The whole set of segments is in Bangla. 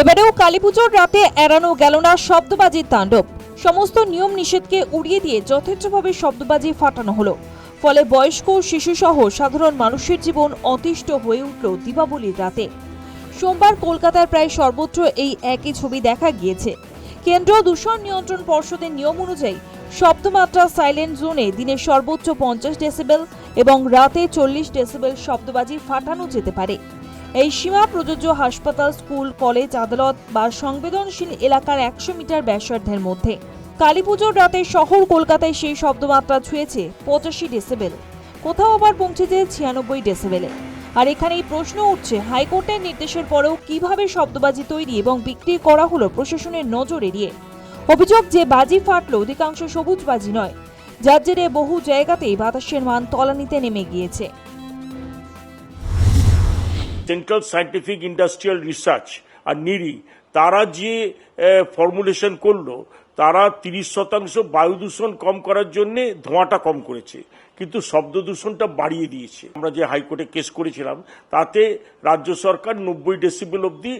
এবারেও কালীপুজোর রাতে এড়ানো গেল না শব্দবাজির তাণ্ডব। সমস্ত নিয়ম নিষেধকে উড়িয়ে দিয়ে যথেচ্ছভাবে শব্দবাজি ফাটানো হলো। ফলে বয়স্ক, শিশুসহ সাধারণ মানুষের জীবন অতিষ্ঠ হয়ে উঠল দীপাবলির রাতে। সোমবার কলকাতার প্রায় সর্বত্র এই একই ছবি দেখা গিয়েছে। কেন্দ্রীয় দূষণ নিয়ন্ত্রণ পর্ষদের নিয়ম অনুযায়ী শব্দমাত্রা সাইলেন্ট জোনে দিনে সর্বোচ্চ পঞ্চাশ ডেসিবেল এবং রাতে চল্লিশ ডেসিবেল শব্দবাজি ফাটানো যেতে পারে। এই সীমা প্রযোজ্য হাসপাতাল, স্কুল, কলেজ, আদালত বা সংবেদনশীল এলাকার একশো মিটার ব্যাসার্ধের মধ্যে। কালীপুজোর রাতে শহর কলকাতায় সেই শব্দমাত্রা ছুঁয়েছে পঁচাশি ডেসিবেল। কোথাও আবার পৌঁছেছে ছিয়ানব্বই ডেসিবেলে আর এখানেই প্রশ্ন উঠছে, হাইকোর্টের নির্দেশের পরেও কীভাবে শব্দবাজি তৈরি এবং বিক্রি করা হলো প্রশাসনের নজর এড়িয়ে? অভিযোগ যে বাজি ফাটলো অধিকাংশ সবুজ বাজি নয়, যার জেরে বহু জায়গাতেই বাতাসের মান তলানিতে নেমে গিয়েছে। সেন্ট্রাল সায়েন্টিফিক ইন্ডাস্ট্রিয়াল রিসার্চ আর নিরি তারা যে ফর্মুলেশন করল, তারা তিরিশ শতাংশ বায়ু দূষণ কম করার জন্য ধোঁয়াটা কম করেছে। কিন্তু শব্দ দূষণটা বাড়িয়ে দিয়েছে। আমরা যে হাইকোর্টে কেস করেছিলাম, তাতে রাজ্য সরকার নব্বই ডেসিবেল অবধি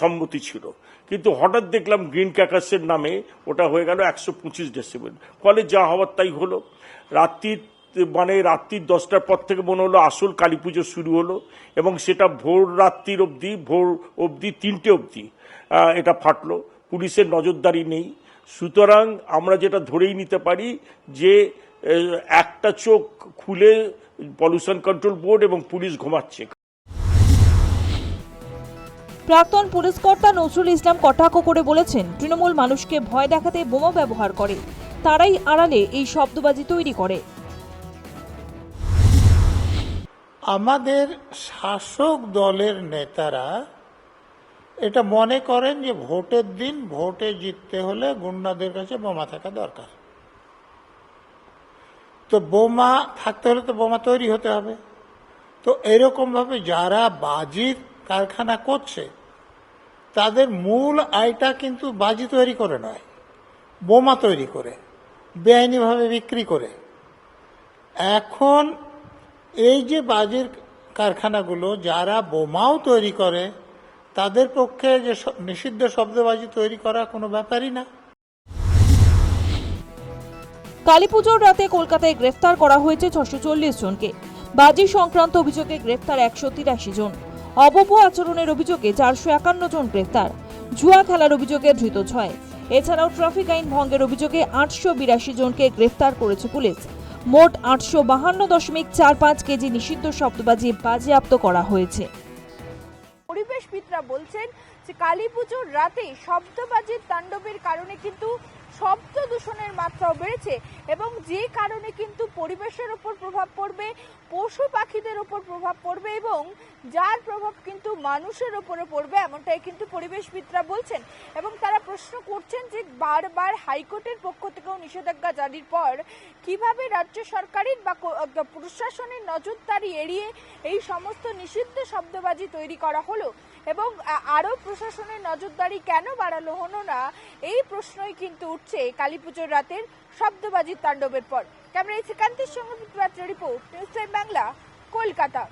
সম্মতি ছিল। কিন্তু হঠাৎ দেখলাম গ্রিন ক্যাকাসের নামে ওটা হয়ে গেল একশো পঁচিশ ডেসিবেল। ফলে যা হওয়ার তাই হলো। রাত্রির মানে রাত্রির দশটার পর থেকে মনে হলো আসল কালী পুজো শুরু হলো এবং সেটা ভোর রাত্রির অবধি, ভোর অবধি, তিনটে অবধি এটা ফাটলো। পুলিশের নজরদারি নেই। সুতরাং আমরা যেটা ধরেই নিতে পারি যে একটা চোখ খুলে পলিউশন কন্ট্রোল বোর্ড এবং পুলিশ ঘুমাচ্ছে। প্রাক্তন পুলিশ কর্তা নজরুল ইসলাম কটাক্ষ করে বলেছেন, তৃণমূল মানুষকে ভয় দেখাতে বোমা ব্যবহার করে। তারাই আড়ালে এই শব্দবাজি তৈরি করে। আমাদের শাসক দলের নেতারা এটা মনে করেন যে ভোটের দিন ভোটে জিততে হলে গুন্ডাদের কাছে বোমা থাকা দরকার। তো বোমা থাকতে হলে তো বোমা তৈরি হতে হবে। তো এরকম ভাবে যারা বাজির কারখানা করছে, তাদের মূল আয়টা কিন্তু বাজি তৈরি করে নয়, বোমা তৈরি করে, বেআইনিভাবে বিক্রি করে। এখন এই যে বাজির কারখানাগুলো, যারা বোমাও তৈরি করে, তাদের পক্ষে যে নিষিদ্ধ শব্দবাজি তৈরি করা কোনো ব্যাপারই না। কালীপুজোর রাতে কলকাতায় গ্রেফতার করা হয়েছে ছশো চল্লিশ জনকে। বাজি সংক্রান্ত অভিযোগে গ্রেফতার একশো তিরাশি জন। অবভ আচরণের অভিযোগে চারশো একান্ন জন গ্রেফতার। জুয়া খেলার অভিযোগে ধৃত ছয়। এছাড়াও ট্রাফিক আইন ভঙ্গের অভিযোগে আটশো বিরাশি জনকে গ্রেফতার করেছে পুলিশ। মোট আটশো বাহান্ন দশমিক চার পাঁচ কেজি নিষিদ্ধ শব্দবাজি বাজেয়াপ্ত করা হয়েছে। পরিবেশবিদরা বলছেন যে কালী পুজোর রাতে শব্দবাজির তাণ্ডবের কারণে কিন্তু শব্দ দূষণের মাত্রাও বেড়েছে এবং যে কারণে কিন্তু পরিবেশের ওপর প্রভাব পড়বে, পশু পাখিদের ওপর প্রভাব পড়বে এবং যার প্রভাব কিন্তু মানুষের ওপরে পড়বে এমনটাই কিন্তু পরিবেশবিদরা বলছেন এবং তারা প্রশ্ন করছেন যে বারবার হাইকোর্টের পক্ষ থেকেও নিষেধাজ্ঞা জারির পর কীভাবে রাজ্য সরকারের বা প্রশাসনের নজরদারি এড়িয়ে এই সমস্ত নিষিদ্ধ শব্দবাজি তৈরি করা হলো? এবং আরও প্রশাসনের নজরদারি কেন বাড়ালো হলো না, এই প্রশ্নই কিন্তু উঠছে কালী পুজোর রাতের শব্দবাজির তাণ্ডবের পর। ক্যামেরায় শ্রীকান্তের সঙ্গে report, news time Bangla, Kolkata.